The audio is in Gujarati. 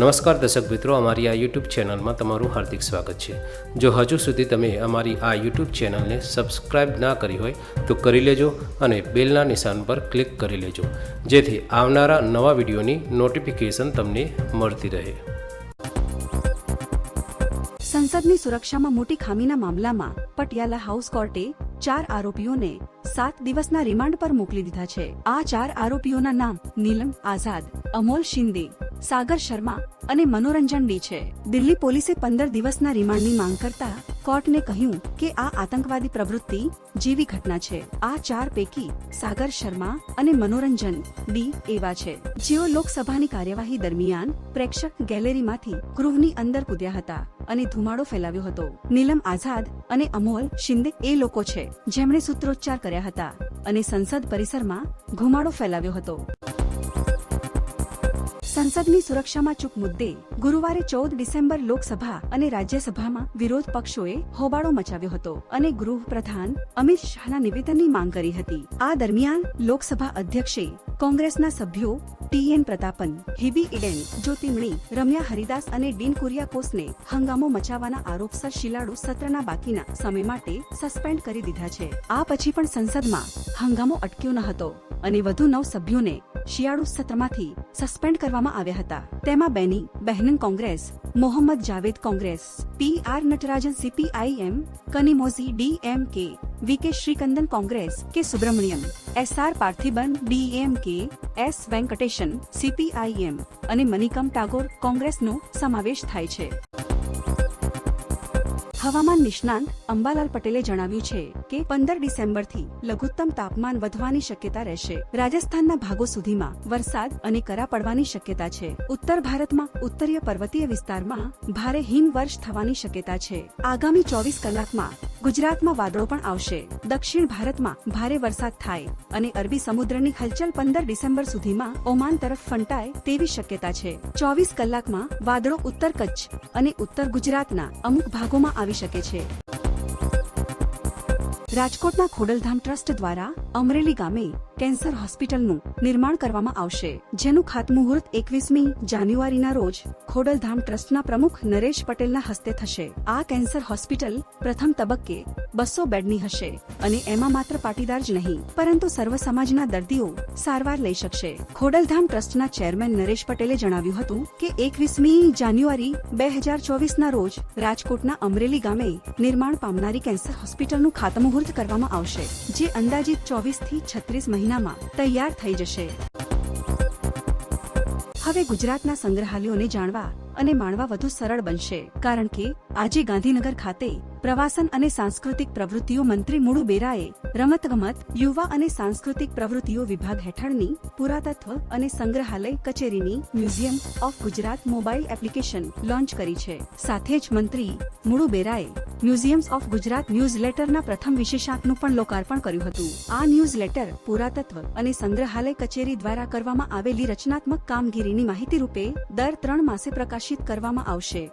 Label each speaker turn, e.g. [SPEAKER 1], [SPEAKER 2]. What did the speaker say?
[SPEAKER 1] નમસ્કાર દર્શક મિત્રો, અમારી આ યુટ્યુબ ચેનલમાં તમારું હાર્દિક સ્વાગત છે. જો હજુ સુધી તમે અમારી આ યુટ્યુબ ચેનલને સબસ્ક્રાઇબ ના કરી હોય, તો કરી લેજો અને બેલના નિશાન પર ક્લિક કરી લેજો. જેથી આવનારા નવા વિડીયોની નોટિફિકેશન તમને મળતી રહે.
[SPEAKER 2] સંસદની સુરક્ષામાં મોટી ખામીના મામલામાં પટિયાલા હાઉસ કોર્ટે ચાર આરોપીઓને સાત દિવસના રિમાન્ડ પર મોકલી દીધા છે. આ ચાર આરોપીઓના નામ નીલમ આઝાદ, અમોલ શિંદે સાગર શર્મા અને મનોરંજન ડી છે. દિલ્હી પોલીસે પંદર દિવસના રિમાન્ડની માંગ કરતા કોર્ટને કહ્યું કે આ આતંકવાદી પ્રવૃત્તિ જેવી ઘટના છે. આ ચાર પૈકી સાગર શર્મા અને મનોરંજન ડી એવા છે. જેઓ લોકસભાની કાર્યવાહી દરમિયાન પ્રેક્ષક ગેલેરીમાંથી ગૃહની અંદર કૂદ્યા હતા અને ધુમાડો ફેલાવ્યો હતો. નીલમ આઝાદ અને અમોલ શિંદે એ લોકો છે, જેમણે સૂત્રોચ્ચાર કર્યા હતા અને સંસદ પરિસરમાં ધુમાડો ફેલાવ્યો હતો. સંસદની સુરક્ષામાં ચૂક મુદ્દે ગુરુવારે ચૌદ ડિસેમ્બર લોકસભા અને રાજ્યસભામાં વિરોધ પક્ષોએ હોબાળો મચાવ્યો હતો અને ગૃહ પ્રધાન અમિત શાહના નિવેદનની માંગ કરી હતી. આ દરમિયાન લોકસભા અધ્યક્ષે કોંગ્રેસના સભ્યો ટીએન પ્રતાપન, હિબી ઇડેન જ્યોતિમણી, રમ્યા હરિદાસ અને ડીન કુરિયાકોસને હંગામો મચાવવાના આરોપસર શિલાડુ સત્રના બાકીના સમય માટે સસ્પેન્ડ કરી દીધા છે. આ પછી પણ સંસદમાં હંગામો અટક્યો ન હતો. અને વધુ નવ સભ્યોને શિયાળુ સત્રમાંથી સસ્પેન્ડ કરવામાં આવ્યા હતા. તેમાં Benny Behanan Congress, Mohammed Javed Congress, P R Natarajan CPIM Kanimozhi DMK VK Sreekandan Congress K Subramaniam SR Parthiban DMK S Venkatesan CPIM અને મનિકમ ટાગોર કોંગ્રેસનો સમાવેશ થાય છે. હવામાન નિષ્ણાંત અંબાલાલ પટેલે જણાવ્યું છે કે પંદર ડિસેમ્બરથી લઘુત્તમ તાપમાન વધવાની શક્યતા રહેશે. રાજસ્થાનના ભાગો સુધીમાં વરસાદ અને કરા પડવાની શક્યતા છે. ઉત્તર ભારતમાં ઉત્તરીય પર્વતીય વિસ્તારમાં ભારે હિમવર્ષ થવાની શક્યતા છે. આગામી ચોવીસ કલાકમાં ગુજરાતમાં વાદળો પણ આવશે. દક્ષિણ ભારતમાં ભારે વરસાદ થાય અને અરબી સમુદ્રની હલચલ પંદર ડિસેમ્બર સુધીમાં ઓમાન તરફ ફંટાય તેવી શક્યતા છે. ચોવીસ કલાકમાં વાદળો ઉત્તર કચ્છ અને ઉત્તર ગુજરાતના અમુક ભાગોમાં આવી શકે છે. રાજકોટના ખોડલધામ ટ્રસ્ટ દ્વારા અમરેલી ગામે કેન્સર હોસ્પિટલનું નિર્માણ કરવામાં આવશે. જેનું ખાતમુહૂર્ત એકવીસમી જાન્યુઆરીના રોજ ખોડલધામ ટ્રસ્ટના પ્રમુખ નરેશ પટેલના હસ્તે થશે. આ કેન્સર હોસ્પિટલ પ્રથમ તબક્કે બસો બેડની હશે અને એમાં માત્ર પાટીદાર જ નહીં, પરંતુ સર્વ સમાજના દર્દીઓ સારવાર લઈ શકશે. ખોડલધામ ટ્રસ્ટના ચેરમેન નરેશ પટેલે જણાવ્યું હતું કે એકવીસમી જાન્યુઆરી બે હજાર ચોવીસના રોજ રાજકોટના અમરેલી ગામે નિર્માણ પામનારી કેન્સર હોસ્પિટલનું ખાતમુહૂર્ત કરવામાં આવશે, જે અંદાજિત ચોવીસથી છત્રીસ મહિનામાં તૈયાર થઈ જશે. હવે ગુજરાતના સંગ્રહાલયોને જાણવા અને માણવા વધુ સરળ બનશે, કારણ કે આજે ગાંધીનગર ખાતે પ્રવાસન અને સાંસ્કૃતિક પ્રવૃત્તિઓ મંત્રી મુળુ બેરાએ રમતગમત, યુવા અને સાંસ્કૃતિક પ્રવૃત્તિઓ વિભાગ હેઠળની પુરાતત્વ અને સંગ્રહાલય કચેરીની museum of Gujarat mobile application launch કરી છે. સાથે જ મંત્રી મુળુ બેરાએ મ્યુઝિયમ્સ ઓફ ગુજરાત ન્યૂઝલેટરના પ્રથમ વિશેષાંકનું પણ લોકાર્પણ કર્યું હતું. આ ન્યૂઝલેટર પુરાતત્વ અને સંગ્રહાલય કચેરી દ્વારા કરવામાં આવેલી રચનાત્મક કામગીરીની માહિતી રૂપે દર ત્રણ માસે પ્રકાશિત કરવામાં આવશે.